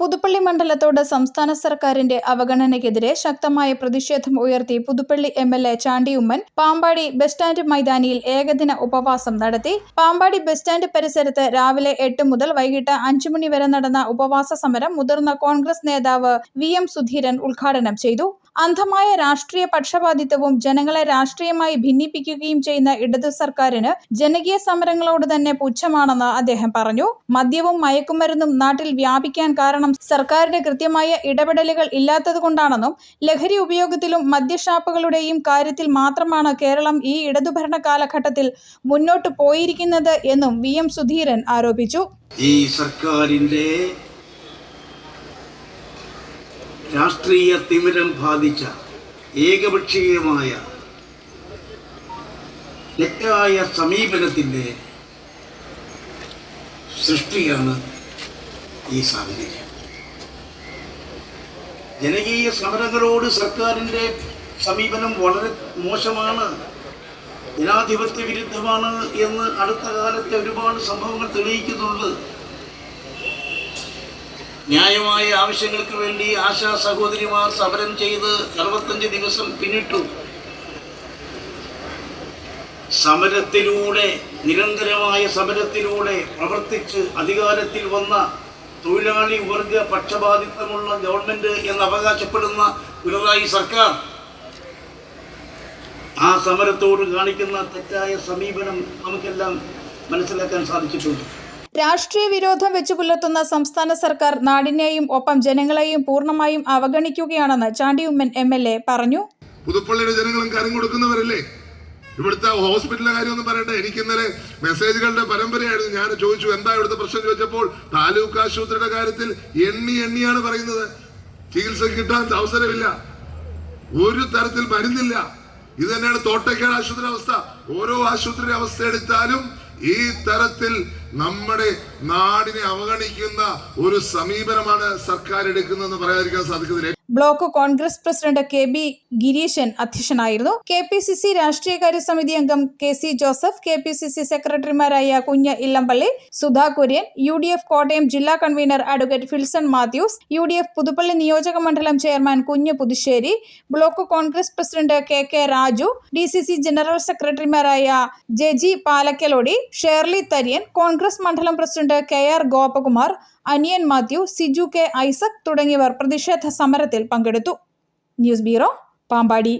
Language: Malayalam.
പുതുപ്പള്ളി മണ്ഡലത്തോട് സംസ്ഥാന സർക്കാരിന്റെ അവഗണനയ്ക്കെതിരെ ശക്തമായ പ്രതിഷേധം ഉയർത്തി Puthuppally M L A Chandy Oommen Pampady bus stand മൈതാനിയിൽ ഏകദിന ഉപവാസം നടത്തി. പാമ്പാടി ബസ് സ്റ്റാൻഡ് പരിസരത്ത് രാവിലെ എട്ട് മുതൽ വൈകിട്ട് അഞ്ചു മണി വരെ നടന്ന ഉപവാസ സമരം മുതിർന്ന കോൺഗ്രസ് നേതാവ് വി എം സുധീരൻ ഉദ്ഘാടനം ചെയ്തു. അന്ധമായ രാഷ്ട്രീയ പക്ഷപാതിത്വവും ജനങ്ങളെ രാഷ്ട്രീയമായി ഭിന്നിപ്പിക്കുകയും ചെയ്യുന്ന ഇടതു സർക്കാരിന് ജനകീയ സമരങ്ങളോട് തന്നെ പുച്ഛമാണെന്ന് അദ്ദേഹം പറഞ്ഞു. മദ്യവും മയക്കുമരുന്നും നാട്ടിൽ വ്യാപിക്കാൻ കാരണം സർക്കാരിന്റെ കൃത്യമായ ഇടപെടലുകൾ ഇല്ലാത്തതുകൊണ്ടാണെന്നും ലഹരി ഉപയോഗത്തിലും മദ്യഷാപ്പുകളുടെയും കാര്യത്തിൽ മാത്രമാണ് കേരളം ഈ ഇടതുഭരണ കാലഘട്ടത്തിൽ മുന്നോട്ട് പോയിരിക്കുന്നത് എന്നും വി. എം. സുധീരൻ ആരോപിച്ചു. ഈ സർക്കാരിന്റെ രാഷ്ട്രീയ തിമിരം ബാധിച്ച ഏകപക്ഷീയമായ തെറ്റായ സമീപനത്തിന്റെ സൃഷ്ടിയാണ് ഈ സാഹചര്യം. ജനകീയ സമരങ്ങളോട് സർക്കാരിന്റെ സമീപനം വളരെ മോശമാണ് ജനാധിപത്യ വിരുദ്ധമാണ് എന്ന് അടുത്ത കാലത്തെ ഒരുപാട് സംഭവങ്ങൾ തെളിയിക്കുന്നുണ്ട്. ന്യായമായ ആവശ്യങ്ങൾക്ക് വേണ്ടി ആശാ സഹോദരിമാർ സമരം ചെയ്ത് അറുപത്തഞ്ച് ദിവസം പിന്നിട്ടു. സമരത്തിലൂടെ നിരന്തരമായ സമരത്തിലൂടെ പ്രവർത്തിച്ച് അധികാരത്തിൽ വന്ന തൊഴിലാളി വർഗ പക്ഷപാതിത്വമുള്ള ഗവൺമെന്റ് എന്ന് അവകാശപ്പെടുന്ന പിണറായി സർക്കാർ ആ സമരത്തോട് കാണിക്കുന്ന തെറ്റായ സമീപനം നമുക്കെല്ലാം മനസ്സിലാക്കാൻ സാധിച്ചിട്ടുണ്ട്. രാഷ്ട്രീയ വിരോധം വെച്ചു പുലർത്തുന്ന സംസ്ഥാന സർക്കാർ നാടിനെയും ഒപ്പം ജനങ്ങളെയും പൂർണമായും അവഗണിക്കുകയാണെന്ന് Chandy Oommen M L A പറഞ്ഞു. പുതുപ്പള്ളിയുടെ ജനങ്ങളും കരം കൊടുക്കുന്നവരല്ലേ? ഇവിടുത്തെ ഹോസ്പിറ്റലിലെ കാര്യമൊന്നും പറയട്ടെ എനിക്ക് ഇന്നലെ മെസ്സേജുകളുടെ പരമ്പരയായിരുന്നു. ഞാൻ ചോദിച്ചു എന്താ ഇവിടുത്തെ പ്രശ്നം ചോദിച്ചപ്പോൾ താലൂക്ക് ആശുപത്രിയുടെ കാര്യത്തിൽ എണ്ണി എണ്ണിയാണ് പറയുന്നത്. ചികിത്സ കിട്ടാൻ അവസരമില്ല. ഒരു തരത്തിൽ മരുന്നില്ല. ഇത് തന്നെയാണ് തോട്ടക്കാട് ആശുപത്രി അവസ്ഥ. ഓരോ ആശുപത്രി അവസ്ഥ എടുത്താലും ഈ തരത്തിൽ നമ്മുടെ നാടിനെ അവഗണിക്കുന്ന ഒരു സമീപനമാണ് സർക്കാർ എടുക്കുന്നതെന്ന് പറയാതിരിക്കാൻ സാധിക്കുന്നില്ല. Block Congress president K B Gireeshan അധ്യക്ഷനായിരുന്നു. കെ പി സി സി രാഷ്ട്രീയകാര്യ സമിതി അംഗം K C Joseph K P C C സെക്രട്ടറിമാരായ Kunju Illampally Sudha Kurian U D F Kottayam ജില്ലാ convener advocate Philson Mathews U D F Puthuppally നിയോജക മണ്ഡലം chairman Kunju Puthussery block Congress president K K Raju D C C general സെക്രട്ടറിമാരായ ജെജി പാലക്കലോടി ഷേർലി തരിയൻ കോൺഗ്രസ് മണ്ഡലം പ്രസിഡന്റ് കെ ആർ ഗോപകുമാർ അനിയൻ മാത്യു സിജു കെ ഐസക് തുടങ്ങിയവർ പ്രതിഷേധ സമരത്തിൽ പങ്കെടുത്തു. News bureau Pampady.